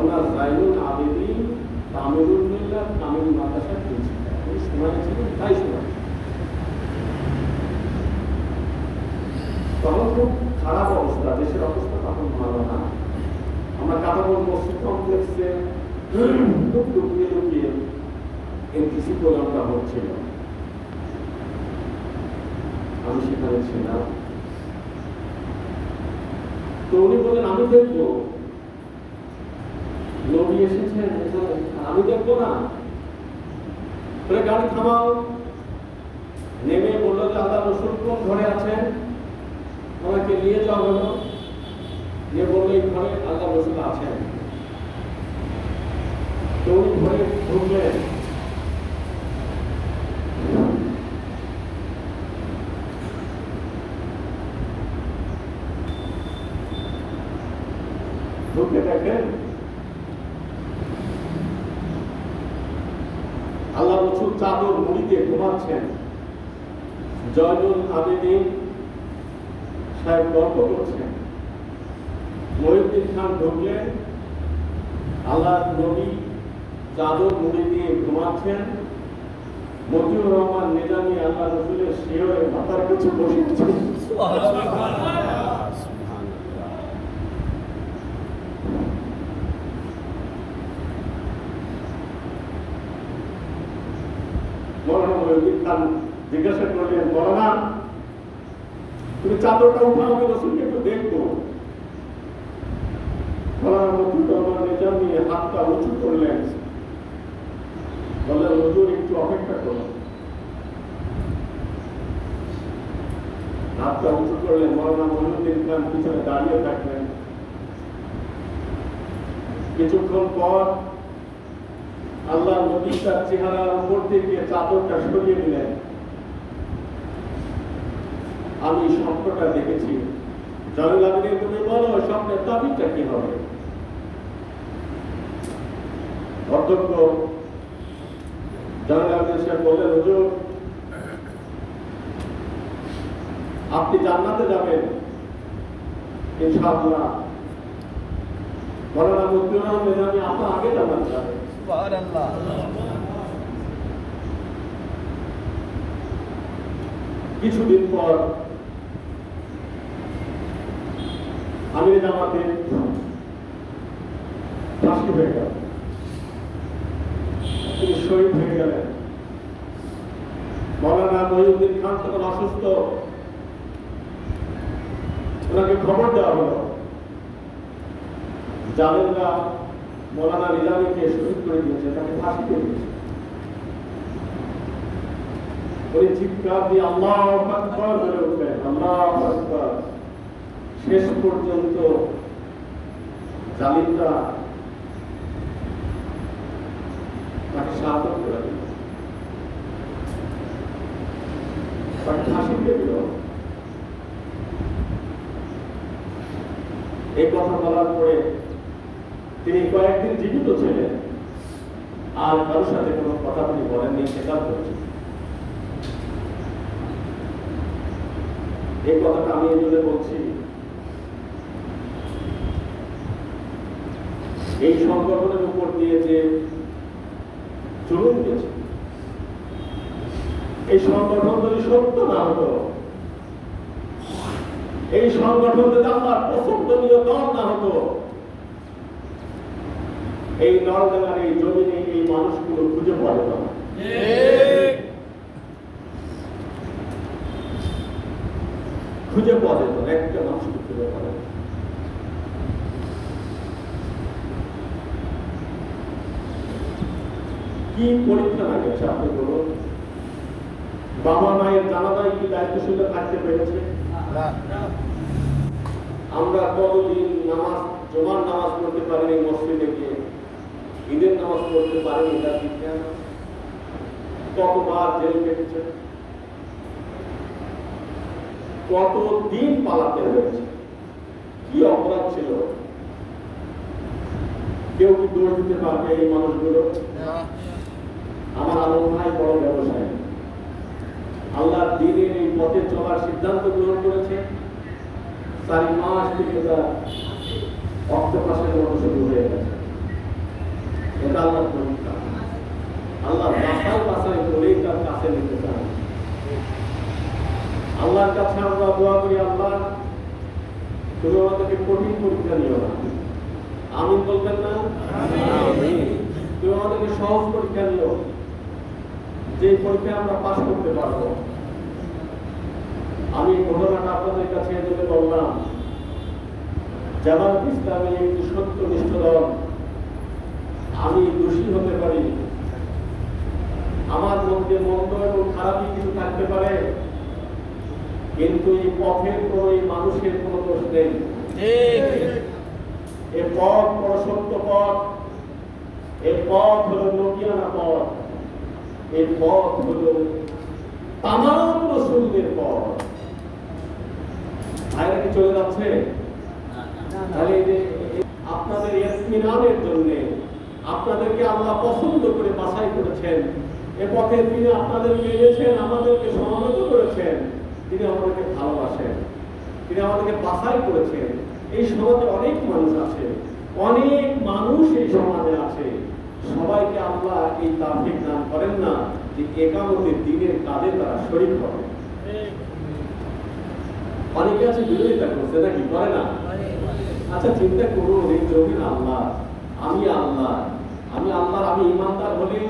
মৌলানা জাইনুল আবেদিন তামিরুল তামিল মাদ্রাসার তখন খুব খারাপ অবস্থা, দেশের অবস্থা তখন ভালো না। আমরা কাতাবল মসজিদ কমপ্লেক্সে খুব লুকিয়ে লুকিয়ে এনটিসি প্রোগ্রামটা হচ্ছিল। আমি সেখানে ছিলাম। তো উনি বললেন, আমি দেখব। নবী এসেছেন আমি দেখব না। বলে, গাড়ি থামাও। নেমে বলল যে, আল্লাহ রসুল কোন ঘরে আছেন? আমাকে নিয়ে যাওয়া হলো নিয়ে বলল, এই ঘরে আল্লাহ রসুল আছেন। তো ওই ঘরে ঢুকলেন। আল্লাহ রসুল চাদর মুড়িতে ঘুমাচ্ছেন। জয়নুল আবেদিন সাহেব করছেন। মহিউদ্দিন খান ঢুকলেন। আল্লাহ নবী চাদর মুড়ি দিয়ে ঘুমাচ্ছেন। মতিউর রহমান নিজামী আল্লাহ রসুলের মাথার কাছে মৌলানা খান জিজ্ঞাসা করলেন মৌলানা তুমি চাদরটা উঠাও, আমি রসুলকে একটু দেখব। মৌলানা হাতটা উঁচু করলেন। বললেন, হুজুর, একটু অপেক্ষা করুন হাতটা উঁচু করলেন মৌলানা মহিউদ্দিন খান পিছনে দাঁড়িয়ে থাকলেন। কিছুক্ষণ পর আল্লাহ নবী তার চেহারার উপর থেকে চাদরটা সরিয়ে দিলেন। আমি স্বপ্নটা দেখেছি। আবিদিন তুমি বলো স্বপ্নের দাবিটা কি হবে? অধ্যক্ষ সাহেব বললেন, হুজুর, আপনি জান্নাতে যাবেন। ইনশাআল্লাহ। মৌলানা মুক্তিউর আপনার আগে জান্নাতে যাবেন কিছুদিন পর আমির জামাতে ফাঁসি হয়ে গেল। তিনি শহীদ হয়ে গেলেন। মৌলানা মহিউদ্দিন খান তখন অসুস্থ, ওনাকে খবর দেওয়া হলো। জালেনরা মৌলানা নিজামীকে শহীদ করে দিয়েছে, তাকে ফাঁসি করে দিয়েছে। চিৎকার দিয়ে আল্লাহ আকবার বলে আল্লাহ আকবার। শেষ পর্যন্ত জালিমরা তাকে শাহাদত করে দিল। তাকে ফাঁসি দিয়ে দিল। এই কথা বলার পরে তিনি কয়েকদিন জীবিত ছিলেন। আর কারোর সাথে কোনো কথা তিনি বলেননি সেটা করছেন এই কথাটা আমি এই জন্য বলছি, এই সংগঠনের উপর দিয়ে যে চলুন গেছে এই সংগঠন যদি সত্য না হতো, এই সংগঠন যদি আমার পছন্দনীয় দল না হতো এই নলডাঙ্গার এই জমিনে এই মানুষগুলো খুঁজে যেত না। খুঁজে পাওয়া যেত একটা মানুষকে খুঁজে পাওয়া কি পরীক্ষা না গেছে আপনি বলুন? বাবা মায়ের জানাদায় কি দায়িত্বশীল থাকতে পেরেছে? আমরা কতদিন নামাজ, জমার নামাজ পড়তে পারিনি মসজিদে গিয়ে? ঈদের নামাজ পড়তে পারিনি তার বিজ্ঞান। কতবার জেল কেটেছে কত দিন পালাতে হয়েছে? কি অপরাধ ছিল? কেউ কি দোষ দিতে পারবে এই মানুষগুলো? আমার আলম ভাই বড় ব্যবসায়ী। আল্লাহ দিনের এই পথে চলার সিদ্ধান্ত গ্রহণ করেছে। চারি মাস থেকে তার অক্টোপাসের মতো শুরু হয়ে গেছে জানার পরীক্ষা আল্লাহ বাসায় বাসায় করেই তার কাছে নিতে চান আল্লাহর কাছে আমরা দোয়া করি আল্লাহ তুমি আমাদেরকে কঠিন পরীক্ষা নিও না। আমিন বলবেন না? তুমি আমাদেরকে সহজ পরীক্ষা নিও যে পরীক্ষায় আমরা পাশ করতে পারব। আমি ঘটনাটা আপনাদের কাছে এজন্য বললাম জামাত ইসলামী একটি সত্যনিষ্ঠ দল আমি দোষী হতে পারি। আমার মধ্যে মন্দ এবং খারাপই কিছু থাকতে পারে। কিন্তু এই পথের কোনো এই মানুষের কোনো দোষ নেই। এ পথ বড় সত্য পথ। এ পথ হলো পথ। এ পথ হলো তামাম রসুলদের পথ। ভাইরা কি চলে যাচ্ছে? তাহলে যে আপনাদের জন্য আপনাদেরকে আল্লাহ পছন্দ করে বাছাই করেছেন। এ পথে তিনি আপনাদের মেনেছেন আমাদেরকে সমাগত করেছেন। তিনি আমাদেরকে ভালোবাসেন। তিনি আমাদেরকে বাছাই করেছেন। এই সমাজে অনেক মানুষ আছে। অনেক মানুষ এই সমাজে আছে। সবাইকে আল্লাহ এই তাফিক দান করেন না যে একামতের দিনের কাজে তারা শরীর হবে। অনেকে আছে বিরোধিতা করছে নাকি করে না? আচ্ছা চিন্তা করুন, এই জমিন আল্লাহ আমি আল্লাহ আমি আল্লাহর, আমি ইমানদার হলে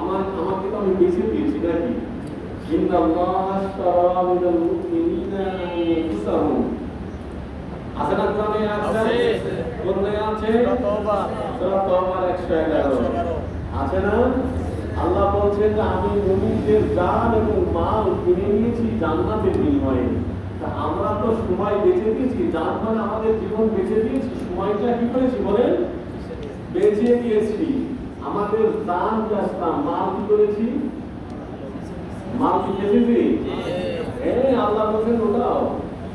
আমার, আমাকে তো আমি বেছে দিয়েছি নাকি? আল্লাহ আশতারা মিনাল মুমিনিনা আনফুসাহুম আছে না কোরআনে আছে। কোরআনে আছে সূরা তওবার 111 আছে না আল্লাহ বলছেন যে আমি মুমিনদের জান এবং মাল কিনে নিয়েছি জান্নাতের বিনিময়ে। তা আমরা তো সময় বেঁচে দিয়েছি যার মানে আমাদের জীবন বেঁচে দিয়েছি। সময়টা কি করেছি বলেন? বেঁচে দিয়েছি। আমাদের দান আসলাম? মাল কি করেছি? মাল কি বেঁচেছি এই আল্লাহ বলছেন ওটাও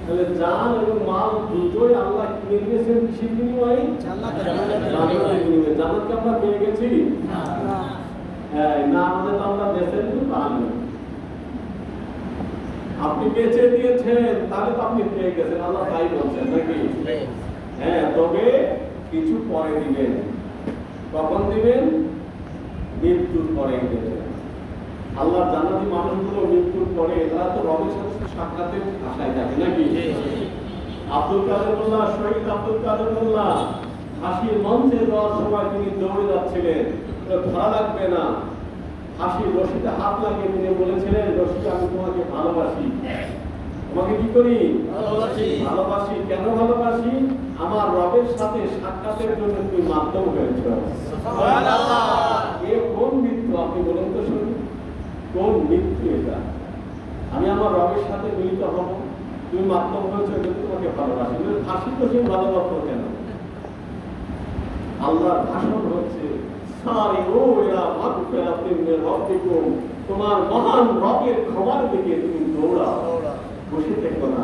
তাহলে জান এবং মাল দুটোই আল্লাহ কিনে দিয়েছেন কিসের বিনিময়ে বিনিময়ে। আমরা পেয়ে গেছি? হ্যাঁ না আমাদের আমরা কিন্তু পাইনি আপনি বেঁচে দিয়েছেন তাহলে তো আপনি পেয়ে গেছেন। আল্লাহ তাই বলছেন নাকি? হ্যাঁ। তবে কিছু পরে দিবেন। কখন দিবেন? মৃত্যুর পরে দিবেন। আল্লাহ জান্নাতি মানুষগুলো মৃত্যুর পরে তারা তো রবের সাথে সাক্ষাতের আশায় থাকে নাকি? আব্দুল কাদের মোল্লা শহীদ আব্দুল কাদের মোল্লা হাসির মঞ্চে যাওয়ার সময় তিনি দৌড়ে যাচ্ছিলেন। ধরা লাগবে না। হাসির রশিতে হাত লাগিয়ে তিনি বলেছিলেন রশিদে আমি তোমাকে ভালোবাসি। তোমাকে কি করি? ভালোবাসি। ভালোবাসি। কেন ভালোবাসি? আমার রবের সাথে সাক্ষাতের জন্য তুমি মাধ্যম হয়েছ। এ কোন মৃত্যু আপনি বলেন তো শুনি। কোন মৃত্যু এটা? আমি আমার রবের সাথে মিলিত হব। তুমি মাধ্যম হয়েছো, এটা তোমাকে ভালোবাসি। কিন্তু ফাঁসি তো সে ভালোবাসো কেন? আল্লাহর ভাষণ হচ্ছে, সারি ও এরা মাগফিরাতিন মির রাব্বিকুম। তোমার মহান রবের ক্ষমার দিকে তুমি দৌড়া বসে থেকো না।